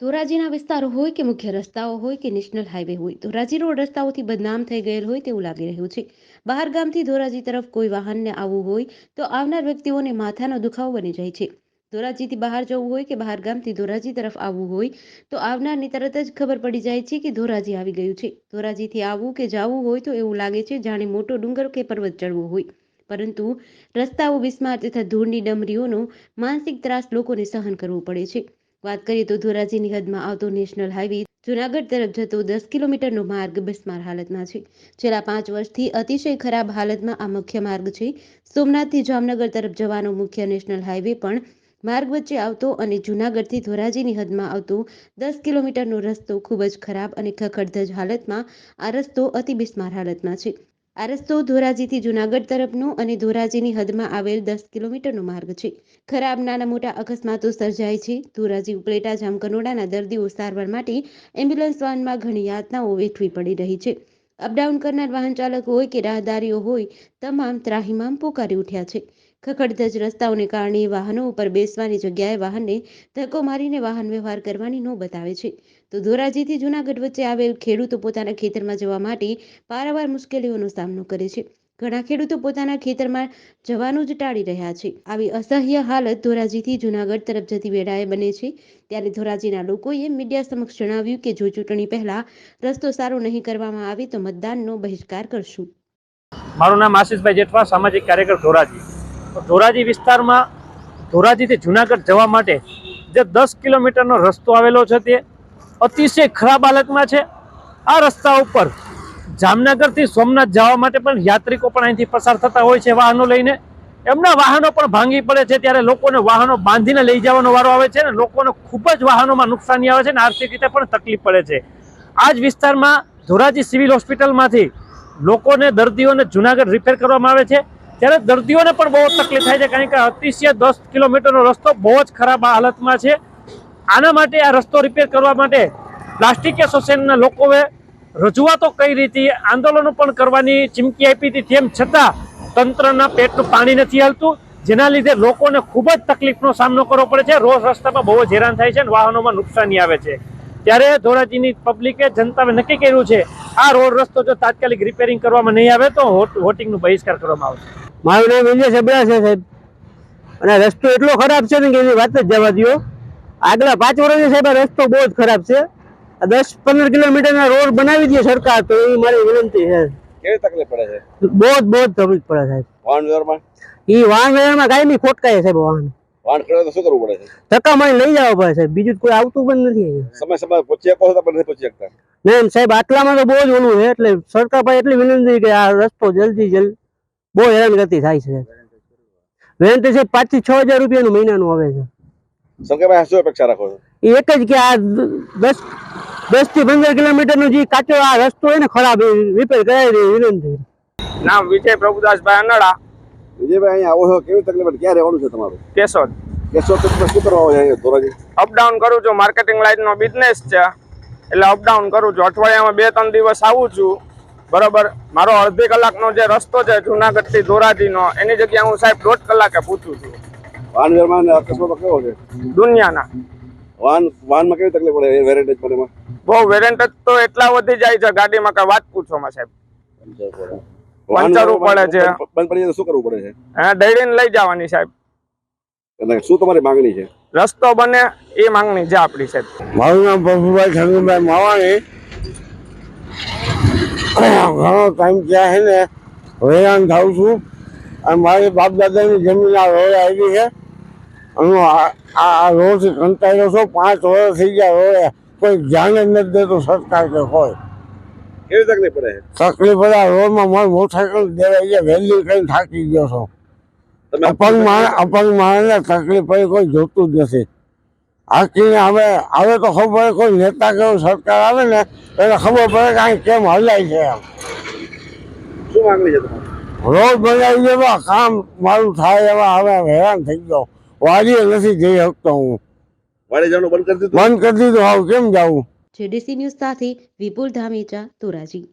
ધોરાજીના વિસ્તારો હોય કે મુખ્ય રસ્તાઓ હોય કે નેશનલ હાઈવે હોય, ધોરાજી રોડ રસ્તાઓથી બદનામ થઈ ગયેલ હોય તેવું લાગી રહ્યું છે. બહાર ગામથી ધોરાજી તરફ કોઈ વાહનને આવવું હોય તો આવનાર વ્યક્તિઓને માથાનો દુખાવો બની જાય છે. ધોરાજીથી બહાર જવું હોય કે બહાર ગામથી ધોરાજી તરફ આવવું હોય તો આવનારની તરત જ ખબર પડી જાય છે કે ધોરાજી આવી ગયું છે. ધોરાજીથી આવવું કે જવું હોય તો એવું લાગે છે જાણે મોટો ડુંગર કે પર્વત ચડવો હોય. પરંતુ રસ્તાઓ બિસ્માર તથા ધૂળની ડમરીઓનો માનસિક ત્રાસ લોકોને સહન કરવો પડે છે. વાત કરીએ તો ધોરાજીની હદમાં આવતો નેશનલ હાઈવે જુનાગઢ તરફ જતો દસ કિલોમીટરનો માર્ગ બિસ્માર હાલતમાં છે. છેલ્લા પાંચ વર્ષથી અતિશય ખરાબ હાલતમાં આ મુખ્ય માર્ગ છે. સોમનાથથી જામનગર તરફ જવાનો મુખ્ય નેશનલ હાઈવે પણ માર્ગ વચ્ચે આવતો અને જુનાગઢથી ધોરાજીની હદમાં આવતો દસ કિલોમીટરનો રસ્તો ખૂબ જ ખરાબ અને ખખડધજ હાલતમાં આ રસ્તો અતિ બિસ્માર હાલતમાં છે. આ રસ્તો ધોરાજીથી જુનાગઢ તરફનો અને ધોરાજીની હદમાં આવેલ દસ કિલોમીટરનો માર્ગ છે. ખરાબ નાના મોટા અકસ્માતો સર્જાય છે. ધોરાજી ઉપલેટા જામકનોડાના દર્દીઓ સારવાર માટે એમ્બ્યુલન્સ વાનમાં ઘણી યાતનાઓ વેઠવી પડી રહી છે. અપડાઉન કરનાર વાહન ચાલક હોય કે રાહદારીઓ હોય, તમામ ત્રાહિમામ પોકારી ઉઠ્યા છે. ખખડધજ રસ્તાઓને કારણે વાહનો ઉપર બેસવાની જગ્યાએ વાહનને ધક્કો મારીને વાહન વ્યવહાર કરવાની નોબત આવે છે. તો ધોરાજીથી જૂનાગઢ વચ્ચે આવેલ ખેડૂતો પોતાના ખેતરમાં જવા માટે પારાવાર મુશ્કેલીઓનો સામનો કરે છે. ઘણા ખેડૂતો પોતાના ખેતરમાં જવાનું જ ટાળી રહ્યા છે. આવી અસહ્ય હાલત ધોરાજીથી જુનાગઢ તરફ જતી વેળાએ બને છે. ત્યારે ધોરાજીના લોકોએ મીડિયા સમક્ષ જણાવ્યું કે જો ચૂંટણી પહેલા રસ્તો સારો નહીં કરવામાં આવે તો મતદાનનો બહિષ્કાર કરશું. મારું નામ આશીષભાઈ જેઠવા, સામાજિક કાર્યકર ધોરાજી. ધોરાજી વિસ્તારમાં, ધોરાજીથી જુનાગઢ જવા માટે જે દસ કિલોમીટરનો રસ્તો આવેલો છે તે અતિશય ખરાબ હાલતમાં છે. આ રસ્તા ઉપર જામનગરથી સોમનાથ જવા માટે પણ યાત્રિકો પણ અહીંથી પસાર થતા હોય છે વાહનો લઈને. એમના વાહનો પણ ભાંગી પડે છે ત્યારે લોકોને વાહનો બાંધીને લઈ જવાનો વારો આવે છે અને લોકોને ખૂબ જ વાહનોમાં નુકસાની આવે છે અને આર્થિક રીતે પણ તકલીફ પડે છે. આ જ વિસ્તારમાં ધોરાજી સિવિલ હોસ્પિટલમાંથી લોકોને દર્દીઓને જુનાગઢ રિપેર કરવામાં આવે છે. ત્યારે દર્દીઓને પણ બહુ તકલીફ થાય છે, કારણ કે અતિશય દસ કિલોમીટરનો રસ્તો બહુ જ ખરાબ હાલતમાં છે. આના માટે આ રસ્તો રિપેર કરવા માટે પ્લાસ્ટિક એસોસિએશનના લોકોએ રજૂઆતો કઈ રીતે આંદોલનો પણ કરવાની ચીમકી આપી હતી. તેમ છતાં તંત્રના પેટનું પાણી નથી હાલતું. જેના લીધે લોકોને ખૂબ જ તકલીફનો સામનો કરવો પડે છે. રોજ રસ્તામાં બહુ જ હેરાન થાય છે અને વાહનોમાં નુકસાની આવે છે. ત્યારે ધોરાજીની પબ્લિકે જનતાએ નક્કી કર્યું છે, આ રોડ રસ્તો જો તાત્કાલિક રિપેરિંગ કરવામાં નહીં આવે તો વોટિંગનું બહિષ્કાર કરવામાં આવશે. મારું નામ વિજય સબરા છે સાહેબ. અને રસ્તો એટલો ખરાબ છે ને કે એની વાત જ જવા દો આગલા પાંચ વર્ષથી સાહેબ આ રસ્તો બહુ જ ખરાબ છે. આ દસ પંદર કિલોમીટરના રોડ બનાવી દે સરકાર તો એ મારી વિનંતી છે. કેવી તકલીફ પડે છે? બહુ જ બહુ જ તકલીફ પડે સાહેબ. વાહન વ્યવહારમાં? એ વાહન વ્યવહારમાં કાંઈ નહીં ખોટકાય સાહેબ વાહન. વાહન ખેડૂતો તો શું કરવું પડે છે? ધક્કા મારી લઈ જવા પડે સાહેબ. બીજું કોઈ આવતું પણ નથી સમય સમય પહોંચી શકો છો પણ નથી પહોંચી શકતા. નહીં સાહેબ આટલામાં તો બહુ જ ઓલું છે. એટલે સરકાર પાસે એટલી વિનંતી કે આ રસ્તો જલ્દી જલ્દી બહુ હેરાનગતિ થાય છે. વિનંતી છે પાંચથી છ હજાર રૂપિયાનું મહિનાનું આવે છે. સંકેતભાઈ શું અપેક્ષા રાખો છો? એ એક જ કે આ દસ દસથી પંદર કિલોમીટર નો જે કાચો આ રસ્તો હોય ને ખરાબ રિપેર કરાવી દે વિનંતી નામ વિજય પ્રભુદાસભાઈ અનડા. વિજયભાઈ અહીંયા આવો છો? કેવી તકલીફ ક્યાં રહેવાનું છે તમારું? કેશોદ. કેશોદ તમે શું કરવા આવો અહીંયા ધોરાજી? અપડાઉન કરું છું માર્કેટિંગ લાઈનનો બિઝનેસ છે. એટલે અપડાઉન કરું છું. અઠવાડિયામાં બે ત્રણ દિવસ આવું છું. બરોબર. મારો અડધી કલાકનો જે રસ્તો છે જુનાગઢથી ધોરાજીનો એની જગ્યાએ હું સાહેબ દોઢ કલાકે પૂછું છું. વાહન વ્યવહારમાં અકસ્માત કેવો છે? દુનિયાના. વાહન વાહનમાં કેવી તકલીફ પડે? એ વેરેન્ટેજ પડે એમાં? બહુ વેરેન્ટેજ તો એટલા વધી જાય છે ગાડીમાં કઈ વાત પૂછોમાં સાહેબ. વાહન પંચરો પડે છે. બંધ પડી જાય શું કરવું પડે છે? હા દઈને લઈ જવાની સાહેબ. એટલે શું તમારી માંગણી છે? રસ્તો બને એ માંગણી છે આપણી સાહેબ. મારું નામ પ્રભુભાઈ ખંગુભાઈ માવાણી. ઘણો ટાઈમ ત્યાં છે ને? હેરાન થાઉં છું. અને મારી બાપ દાદાની જમીન આ રોડ આવી છે. અને આ આ રોડ કંટાળ્યો છું. પાંચ વર્ષ થઈ ગયા રોડે. કોઈ ધ્યાન જ નથી દેતો સરકાર કે હોય કેવી તકલીફ પડે? તકલીફ આ રોડમાં મારી મોટરસાયકલ દેવાઈ ગયા. વહેલી કઈ થાકી ગયો છો. અપંગ માણસ અપંગ માણસને તકલીફ પડી કોઈ જોતું જ નથી. હાકીને હવે હવે તો ખબર પડે કોઈ નેતા કેવું સરકાર આવે ને એને ખબર પડે કે અહીં કેમ હલાય છે એમ. શું માંગણી છે રોડ બનાવી દેવા કામ મારું થાય એવા હવે હેરાન થઈ ગયો. વાડીએ નથી જઈ શકતો હું. વાડી જવાનું બંધ કરી દીધું? બંધ કરી દીધું હવે કેમ જાવું જેડીસી ન્યૂઝ સાથે વિપુલ ધામેચા ધોરાજી